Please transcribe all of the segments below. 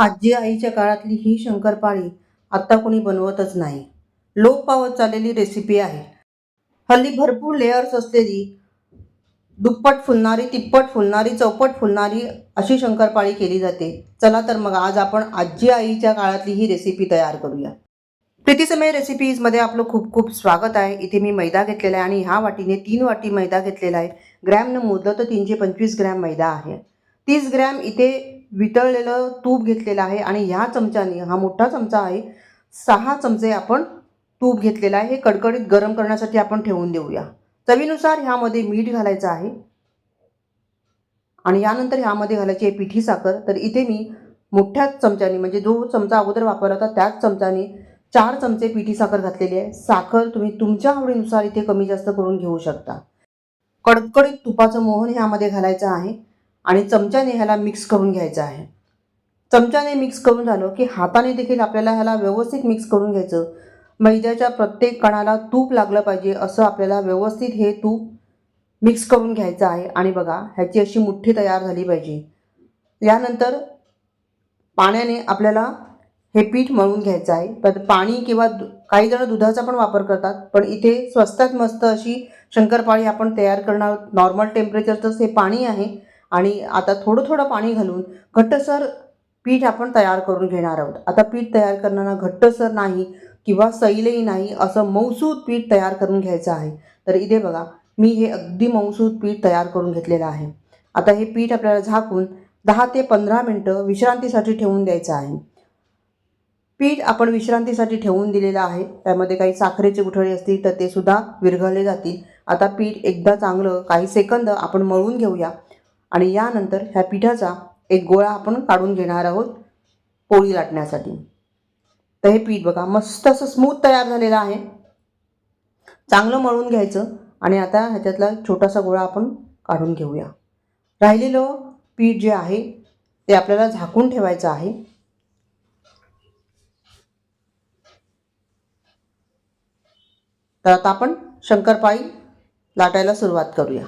आजी आईच्या काळातली ही शंकरपाळी आत्ता कोणी बनवतच नाही. लोप पावत चाललेली रेसिपी आहे. हल्ली भरपूर लेयर्स असलेली दुप्पट फुलणारी तिप्पट फुलणारी चौपट फुलणारी अशी शंकरपाळी केली जाते. चला तर मग आज आपण आजी आईच्या काळातली ही रेसिपी तयार करूया. प्रीतीसमय रेसिपीजमध्ये आपलं खूप खूप स्वागत आहे. इथे मी मैदा घेतलेला आहे आणि ह्या वाटीने तीन वाटी मैदा घेतलेला आहे. ग्रॅमनं मोजलं तर तीनशे पंचवीस ग्रॅम मैदा आहे. तीस ग्रॅम इथे वितळलेलं तूप घेतलेलं आहे आणि ह्या चमच्याने हा मोठा चमचा आहे सहा चमचे आपण तूप घेतलेला आहे. हे कडकडीत गरम करण्यासाठी आपण ठेवून देऊया. चवीनुसार ह्यामध्ये मीठ घालायचं आहे. आणि यानंतर ह्यामध्ये घालायची आहे पिठी साखर. तर इथे मी मोठ्याच चमच्याने म्हणजे जो चमचा अगोदर वापरला होता त्याच चमच्याने चार चमचे पिठी साखर घातलेली आहे. साखर तुम्ही तुमच्या आवडीनुसार इथे कमी जास्त करून घेऊ शकता. कडकडीत तुपाचं मोहन ह्यामध्ये घालायचं आहे. आणि चमच्याने ह्याला मिक्स करून घ्यायचं आहे. चमच्याने मिक्स करून झालं की हाताने देखील आपल्याला ह्याला व्यवस्थित मिक्स करून घ्यायचं. मैद्याच्या प्रत्येक कणाला तूप लागलं पाहिजे असं आपल्याला व्यवस्थित हे तूप मिक्स करून घ्यायचं आहे. आणि बघा ह्याची अशी मुठ्ठी तयार झाली पाहिजे. यानंतर पाण्याने आपल्याला हे पीठ मळून घ्यायचं आहे. पण पाणी किंवा दु- काही जण दुधाचा पण वापर करतात पण इथे स्वस्तात मस्त अशी शंकरपाळी आपण तयार करणार नॉर्मल टेम्परेचरचंच हे पाणी आहे. आणि आता थोडं थोडं पाणी घालून घट्टसर पीठ आपण तयार करून घेणार आहोत. आता पीठ तयार करताना घट्टसर नाही किंवा सैलही नाही असं मऊसूद पीठ तयार करून घ्यायचं आहे. तर इथे बघा मी हे अगदी मऊसूद पीठ तयार करून घेतलेलं आहे. आता हे पीठ आपल्याला झाकून दहा ते पंधरा मिनटं विश्रांतीसाठी ठेवून द्यायचं आहे. पीठ आपण विश्रांतीसाठी ठेवून दिलेलं आहे. त्यामध्ये काही साखरेचे गुठळे असतील तर ते सुद्धा विरघळले जातील. आता पीठ एकदा चांगलं काही सेकंद आपण मळून घेऊया. आणि यानंतर ह्या पिठाचा एक गोळा आपण काढून घेणार आहोत पोळी लाटण्यासाठी. तर हे पीठ बघा मस्त असं स्मूथ तयार झालेलं आहे. चांगलं मळून घ्यायचं आणि आता ह्याच्यातला छोटासा गोळा आपण काढून घेऊया. राहिलेलं पीठ जे आहे ते आपल्याला झाकून ठेवायचं आहे. तर आता आपण शंकरपाळी लाटायला सुरुवात करूया.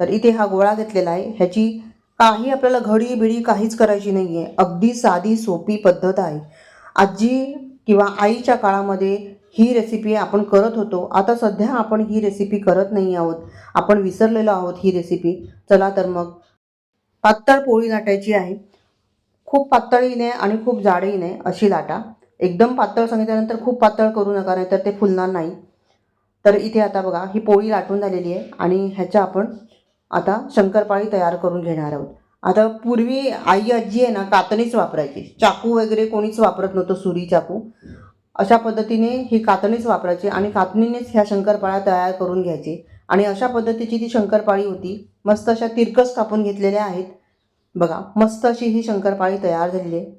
तर इथे हा गोळा घेतलेला आहे. ह्याची काही आपल्याला घडी बिडी काहीच करायची नाही आहे अगदी साधी सोपी पद्धत आहे. आजी किंवा आईच्या काळामध्ये ही रेसिपी आपण करत होतो. आता सध्या आपण ही रेसिपी करत नाही आहोत. आपण विसरलेलो आहोत ही रेसिपी चला तर मग. पातळ पोळी लाटायची आहे. खूप पातळही नाही आणि खूप जाडही नाही अशी लाटा. एकदम पातळ सांगितल्यानंतर खूप पातळ करू नका नाही तर ते फुलणार नाही. तर इथे आता बघा ही पोळी लाटून झालेली आहे आणि ह्याच्या आपण आता शंकरपाळी तयार करून घेणार आहोत. आता पूर्वी आई आजी आहे ना कातणीच वापरायची. चाकू वगैरे कोणीच वापरत नव्हतं सुरी चाकू. अशा पद्धतीने ही कातणीच वापरायची आणि कातणीनेच ह्या शंकरपाळ्या तयार करून घ्यायची. आणि अशा पद्धतीची ती शंकरपाळी होती मस्त अशा तिरकस कापून घेतलेल्या आहेत. बघा मस्त अशी ही शंकरपाळी तयार झालेली आहे.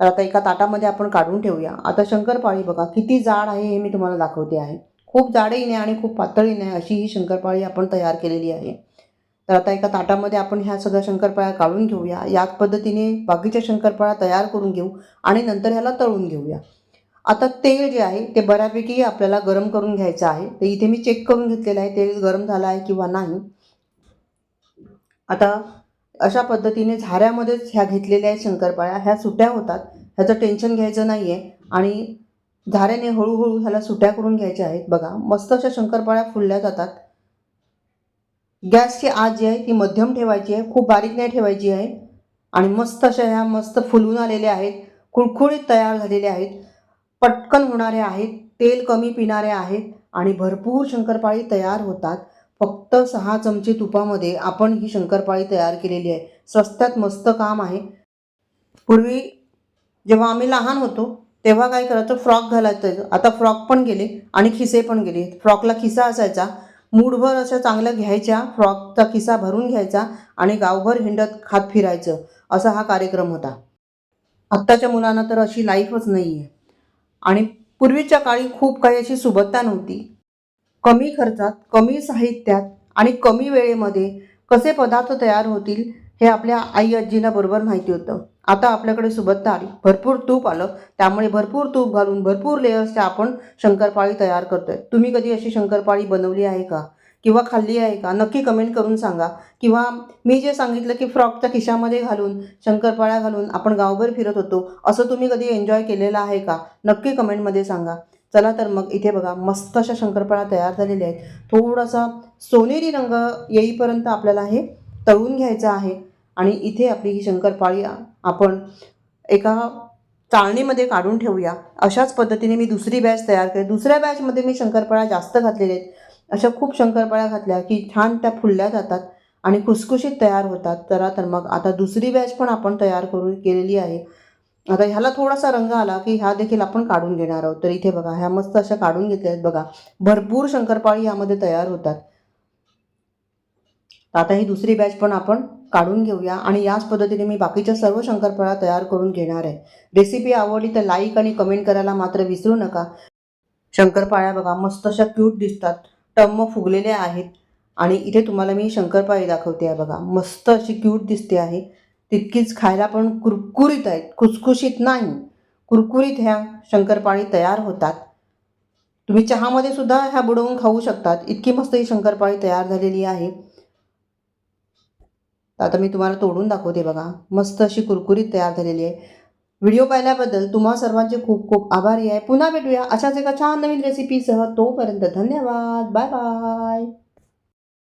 तर आता एका ताटामध्ये आपण काढून ठेवूया. आता शंकरपाळी बघा किती जाड आहे हे मी तुम्हाला दाखवते आहे. खूप जाडीने आणि खूप पातळीने अशी ही शंकरपाळी आपण तयार केलेली आहे. तर आता एका ताटामध्ये आपण ह्या सगळ्या शंकरपाळ्या काढून घेऊया. याच पद्धतीने बाकीच्या शंकरपाळ्या तयार करून घेऊ आणि नंतर ह्याला तळून घेऊया. आता तेल जे आहे ते बऱ्यापैकी आपल्याला गरम करून घ्यायचं आहे. तर इथे मी चेक करून घेतलेलं आहे. तेल गरम झालं आहे किंवा नाही. आता अशा पद्धतीने झाऱ्यामध्येच ह्या घेतलेल्या आहेत शंकरपाळ्या. ह्या सुट्या होतात. ह्याचं टेन्शन घ्यायचं नाही आहे आणि झाऱ्याने हळूहळू ह्याला सुट्या करून घ्यायच्या आहेत. बघा मस्त अशा शंकरपाळ्या फुलल्या जातात. गॅसची आज जी आहे ती मध्यम ठेवायची आहे खूप बारीक नाही ठेवायची आहे. आणि मस्त अशा ह्या मस्त फुलून आलेल्या आहेत कुळकुळीत तयार झालेल्या आहेत. पटकन होणारे आहेत तेल कमी पिणारे आहेत आणि भरपूर शंकरपाळी तयार होतात. फक्त सहा चमचे तुपामध्ये आपण ही शंकरपाळी तयार केलेली आहे. स्वस्तात मस्त काम आहे. पूर्वी जेव्हा आम्ही लहान होतो तेव्हा काय करायचं? फ्रॉक घालायचं. आता फ्रॉक पण गेले आणि खिसे पण गेले. फ्रॉकला खिसा असायचा. मूडभर अशा चांगल्या घ्यायच्या. फ्रॉकचा खिसा भरून घ्यायचा आणि गावभर हिंडत खात फिरायचं. असा हा कार्यक्रम होता. आत्ताच्या मुलांना तर अशी लाईफच नाही आहे आणि पूर्वीच्या काळी खूप काही अशी सुबत्ता नव्हती. कमी खर्चात कमी साहित्यात आणि कमी वेळेमध्ये कसे पदार्थ तयार होतील हे आपल्या आई आजींना बरोबर माहिती होतं. आता आपल्याकडे सुबत्ता आली. भरपूर तूप आलं. त्यामुळे भरपूर तूप घालून भरपूर लेयर्सच्या आपण शंकरपाळी तयार करतोय. तुम्ही कधी अशी शंकरपाळी बनवली आहे का? किंवा खाल्ली आहे का? नक्की कमेंट करून सांगा. किंवा मी जे सांगितलं की फ्रॉकच्या खिशामध्ये घालून शंकरपाळ्या घालून आपण गावभर फिरत होतो असं तुम्ही कधी एन्जॉय केलेलं आहे का? नक्की कमेंटमध्ये सांगा. चला तर मग इथे बघा मस्त अशा शंकरपाळ्या तयार झालेल्या आहेत. थोडासा सोनेरी रंग येईपर्यंत आपल्याला हे तळून घ्यायचं आहे. आणि इथे आपली ही शंकरपाळी आपण एका चाळणीमध्ये काढून ठेवूया. अशाच पद्धतीने मी दुसरी बॅच तयार केली दुसऱ्या बॅचमध्ये मी शंकरपाळ्या जास्त घातलेल्या आहेत. अशा खूप शंकरपाळ्या घातल्या की छान त्या फुलल्या जातात आणि खुसखुशीत तयार होतात. चला तर मग आता दुसरी बॅच पण आपण तयार करून केलेली आहे. आता ह्याला थोडासा रंग आला की ह्या देखील आपण काढून घेणार आहोत. तर इथे बघा ह्या मस्त अशा काढून घेतल्या आहेत बघा. भरपूर शंकरपाळी ह्यामध्ये तयार होतात. आता ही दुसरी बॅच पण आपण काढून घेऊया. आणि याच पद्धतीने मी बाकीच्या सर्व शंकरपाळ्या तयार करून घेणार आहे. रेसिपी आवडली तर लाईक आणि कमेंट करायला मात्र विसरू नका. शंकरपाळ्या बघा मस्त अशा क्यूट दिसतात. टम्म फुगलेल्या आहेत. आणि इथे तुम्हाला मी शंकरपाळी दाखवते आहे बघा. मस्त अशी क्यूट दिसते आहे. तितकीच खायला पण कुरकुरीत आहेत. खुसखुशीत नाही. कुरकुरीत ह्या शंकरपाळी तयार होतात. तुम्ही चहामध्ये सुद्धा ह्या बुडवून खाऊ शकतात. इतकी मस्त ही शंकरपाळी तयार झालेली आहे. तर आता मी तुम्हाला तोडून दाखवते बघा. मस्त अशी कुरकुरीत तयार झालेली आहे. व्हिडिओ पाहिल्याबद्दल तुम्हा सर्वांचे खूप खूप आभारी आहे. पुन्हा भेटूया अशाच एका छान नवीन रेसिपीसह तोपर्यंत धन्यवाद. Bye bye